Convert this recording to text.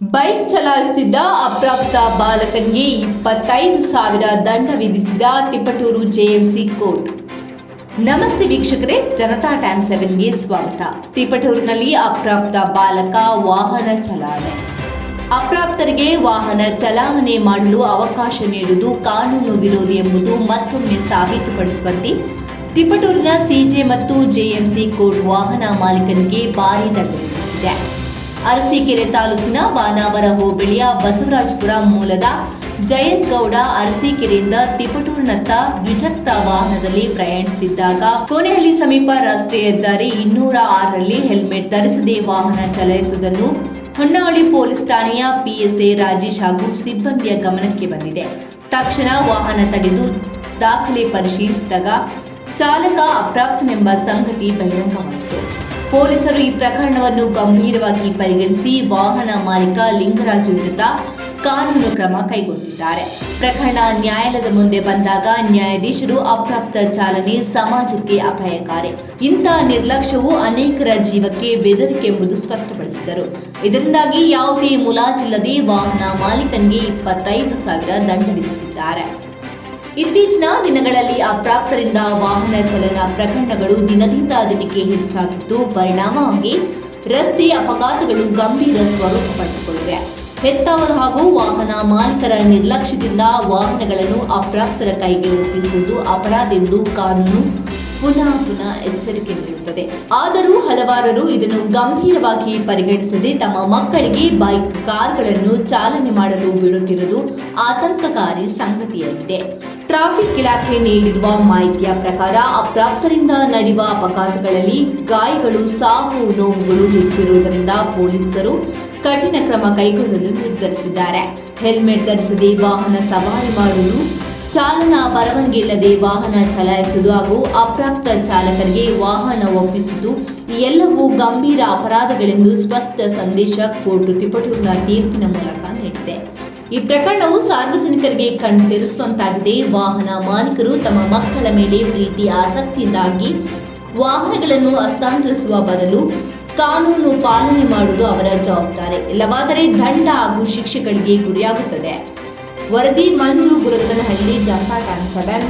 Bike ಚಲಾಯಿಸುತ್ತಿದ್ದ ಅಪ್ರಾಪ್ತ ಬಾಲಕನಿಗೆ ಇಪ್ಪತ್ತೈದು ಸಾವಿರ ದಂಡ ವಿಧಿಸಿದ ತಿಪಟೂರು ಜೆಎಂಸಿ ಕೋರ್ಟ್. ನಮಸ್ತೆ ವೀಕ್ಷಕರೇ, ಜನತಾ ಟೈಮ್ ಸೆವೆನ್ಗೆ ಸ್ವಾಗತ. ತಿಪಟೂರಿನಲ್ಲಿ ಅಪ್ರಾಪ್ತ ಬಾಲಕ ವಾಹನ ಚಲಾವಣೆ. ಅಪ್ರಾಪ್ತರಿಗೆ ವಾಹನ ಚಲಾವಣೆ ಮಾಡಲು ಅವಕಾಶ ನೀಡುವುದು ಕಾನೂನು ವಿರೋಧಿ ಎಂಬುದು ಮತ್ತೊಮ್ಮೆ ಸಾಬೀತುಪಡಿಸುವಂತೆ ತಿಪಟೂರಿನ ಸಿಜೆ ಮತ್ತು ಜೆಎಂಸಿ ಕೋರ್ಟ್ ವಾಹನ ಮಾಲೀಕರಿಗೆ ಭಾರಿ ದಂಡ ವಿಧಿಸಿದೆ. ಅರಸೀಕೆರೆ ತಾಲೂಕಿನ ಬಾನಾವರ ಹೋಬಳಿಯ ಬಸವರಾಜಪುರ ಮೂಲದ ಜಯಂತ್ ಗೌಡ ಅರಸೀಕೆರೆಯಿಂದ ತಿಪಟೂರಿನತ್ತ ದ್ವಿಚಕ್ರ ವಾಹನದಲ್ಲಿ ಪ್ರಯಾಣಿಸುತ್ತಿದ್ದಾಗ ಕೋನೆಹಳ್ಳಿ ಸಮೀಪ ರಸ್ತೆ ಹೆದ್ದಾರಿ ಇನ್ನೂರ ಆರರಲ್ಲಿ ಹೆಲ್ಮೆಟ್ ಧರಿಸದೆ ವಾಹನ ಚಲಾಯಿಸುವುದನ್ನು ಹೊನ್ನಾಳಿ ಪೊಲೀಸ್ ಠಾಣೆಯ ಪಿಎಸ್ಎ ರಾಜೇಶ್ ಹಾಗೂ ಸಿಬ್ಬಂದಿಯ ಗಮನಕ್ಕೆ ಬಂದಿದೆ. ತಕ್ಷಣ ವಾಹನ ತಡೆದು ದಾಖಲೆ ಪರಿಶೀಲಿಸಿದಾಗ ಚಾಲಕ ಅಪ್ರಾಪ್ತನೆಂಬ ಸಂಗತಿ ಬಹಿರಂಗವಾಯಿತು ಪೊಲೀಸರು ಈ ಪ್ರಕರಣವನ್ನು ಗಂಭೀರವಾಗಿ ಪರಿಗಣಿಸಿ ವಾಹನ ಮಾಲೀಕ ಲಿಂಗರಾಜು ವಿರುದ್ಧ ಕಾನೂನು ಕ್ರಮ ಕೈಗೊಂಡಿದ್ದಾರೆ. ಪ್ರಕರಣ ನ್ಯಾಯಾಲಯದ ಮುಂದೆ ಬಂದಾಗ ನ್ಯಾಯಾಧೀಶರು ಅಪ್ರಾಪ್ತ ಚಾಲನೆ ಸಮಾಜಕ್ಕೆ ಅಪಾಯಕಾರಿ. ಇಂಥ ನಿರ್ಲಕ್ಷ್ಯವು ಅನೇಕರ ಜೀವಕ್ಕೆ ಬೆದರಿಕೆ ಎಂಬುದು ಸ್ಪಷ್ಟಪಡಿಸಿದರು. ಇದರಿಂದಾಗಿ ಯಾವುದೇ ಮುಲಾಜಿಲ್ಲದೆ ವಾಹನ ಮಾಲೀಕನಿಗೆ ಇಪ್ಪತ್ತೈದು ಸಾವಿರ ದಂಡ ವಿಧಿಸಿದ್ದಾರೆ. ಇತ್ತೀಚಿನ ದಿನಗಳಲ್ಲಿ ಅಪ್ರಾಪ್ತರಿಂದ ವಾಹನ ಚಲನ ಪ್ರಕರಣಗಳು ದಿನದಿಂದ ದಿನಕ್ಕೆ ಹೆಚ್ಚಾಗಿದ್ದು ಪರಿಣಾಮವಾಗಿ ರಸ್ತೆ ಅಪಘಾತಗಳು ಗಂಭೀರ ಸ್ವರೂಪ ಪಡೆದುಕೊಂಡಿವೆ. ಹೆತ್ತವರು ಹಾಗೂ ವಾಹನ ಮಾಲೀಕರ ನಿರ್ಲಕ್ಷ್ಯದಿಂದ ವಾಹನಗಳನ್ನು ಅಪ್ರಾಪ್ತರ ಕೈಗೆ ಒಪ್ಪಿಸುವುದು ಅಪರಾಧ ಎಂದು ಕಾನೂನು ಪುನಃ ಪುನಃ ಎಚ್ಚರಿಕೆ ನೀಡುತ್ತದೆ. ಆದರೂ ಹಲವಾರರು ಇದನ್ನು ಗಂಭೀರವಾಗಿ ಪರಿಗಣಿಸದೆ ತಮ್ಮ ಮಕ್ಕಳಿಗೆ ಬೈಕ್, ಕಾರ್ಗಳನ್ನು ಚಾಲನೆ ಮಾಡಲು ಬಿಡುತ್ತಿರುವುದು ಆತಂಕಕಾರಿ ಸಂಗತಿಯಾಗಿದೆ. ಟ್ರಾಫಿಕ್ ಇಲಾಖೆ ನೀಡಿರುವ ಮಾಹಿತಿಯ ಪ್ರಕಾರ ಅಪ್ರಾಪ್ತರಿಂದ ನಡೆಯುವ ಅಪಘಾತಗಳಲ್ಲಿ ಗಾಯಗಳು, ಸಾವು, ನೋವುಗಳು ಹೆಚ್ಚಿರುವುದರಿಂದ ಪೊಲೀಸರು ಕಠಿಣ ಕ್ರಮ ಕೈಗೊಳ್ಳಲು ನಿರ್ಧರಿಸಿದ್ದಾರೆ. ಹೆಲ್ಮೆಟ್ ಧರಿಸದೆ ವಾಹನ ಸವಾರಿ ಮಾಡುವುದು ಚಾಲನಾ ಪರವಾನಗಿ ಇಲ್ಲದೆ ವಾಹನ ಚಲಾಯಿಸುವುದು ಹಾಗೂ ಅಪ್ರಾಪ್ತ ಚಾಲಕರಿಗೆ ವಾಹನ ಒಪ್ಪಿಸುವುದು ಎಲ್ಲವೂ ಗಂಭೀರ ಅಪರಾಧಗಳೆಂದು ಸ್ಪಷ್ಟ ಸಂದೇಶ ಕೋರ್ಟ್ ತಿಪಟೂರಿನ ತೀರ್ಪಿನ ಮೂಲಕ ನೀಡಿದೆ. ಈ ಪ್ರಕರಣವು ಸಾರ್ವಜನಿಕರಿಗೆ ಕಣ್ತೆರೆಸುವಂತಾಗಿದೆ ವಾಹನ ಮಾಲೀಕರು ತಮ್ಮ ಮಕ್ಕಳ ಮೇಲೆ ಪ್ರೀತಿ ಆಸಕ್ತಿಯಿಂದಾಗಿ ವಾಹನಗಳನ್ನು ಹಸ್ತಾಂತರಿಸುವ ಬದಲು ಕಾನೂನು ಪಾಲನೆ ಮಾಡುವುದು ಅವರ ಜವಾಬ್ದಾರಿ. ಇಲ್ಲವಾದರೆ ದಂಡ ಹಾಗೂ ಶಿಕ್ಷೆಗಳಿಗೆ ಗುರಿಯಾಗುತ್ತದೆ. ವರದಿ ಮಂಜು ಗುರುತನಹಳ್ಳಿ ಜಂಪಾ ಟ್ಯಾನ್ ಸೆವೆನ್